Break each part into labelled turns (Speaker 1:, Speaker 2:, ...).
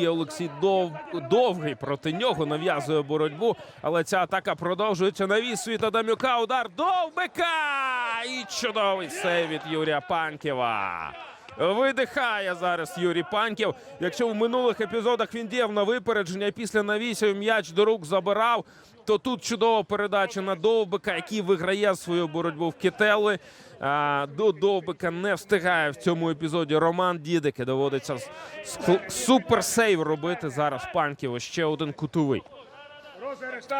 Speaker 1: Є Олексій Дов... довгий проти нього нав'язує боротьбу, але ця атака продовжується. Навіс від Адамюка. Удар довбика! І чудовий сейв від Юрія Панкєва. Видихає зараз Юрій Панків. Якщо в минулих епізодах він діяв на випередження після навісів м'яч до рук забирав, то тут чудова передача на Довбика, який виграє свою боротьбу в Кітели. До Довбика не встигає в цьому епізоді Роман Дідик і доводиться суперсейв робити зараз Панківу. Ще один кутовий.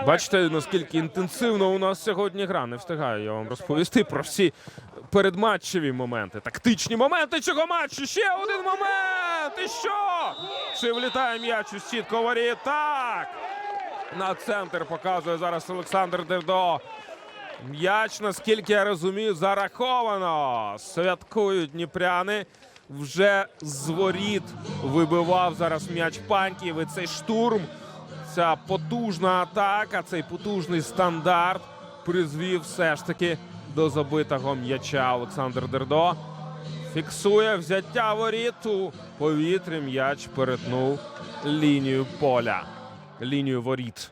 Speaker 1: Бачите, наскільки інтенсивно у нас сьогодні гра. Не встигаю я вам розповісти про всі передматчеві моменти, тактичні моменти цього матчу. Ще один момент. І що? Чи влітає м'яч у сітку? Так. На центр показує зараз Олександр Дердо. М'яч, наскільки я розумію, зараховано. Святкують дніпряни. Вже з воріт вибивав зараз м'яч панків. І цей штурм, ця потужна атака, цей потужний стандарт призвів все ж таки до забитого м'яча Олександр Дердо. Фіксує взяття воріт у повітрі. М'яч перетнув лінію поля, лінію воріт.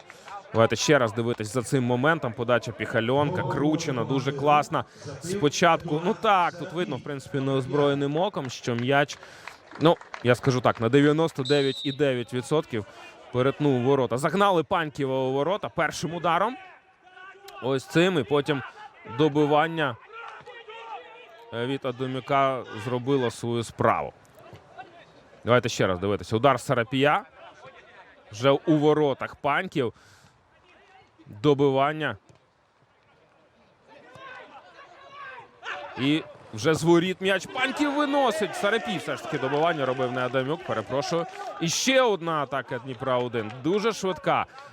Speaker 1: Давайте ще раз дивитись за цим моментом. Подача Піхальонка, кручена, дуже класна. Спочатку, ну так, тут видно, в принципі, неозброєним оком, що м'яч, ну, я скажу так, на 99,9% перетнув ворота. Загнали Паньківа у ворота першим ударом. Ось цим, і потім добивання е, від Адамюка зробило свою справу. Давайте ще раз дивитися. Удар Сарапія. Вже у воротах панків. Добивання. І вже з воріт м'яч панків виносить. Сарапій все ж таки добивання робив не Адамюк. Перепрошую. І ще одна атака Дніпра 1 Дуже швидка.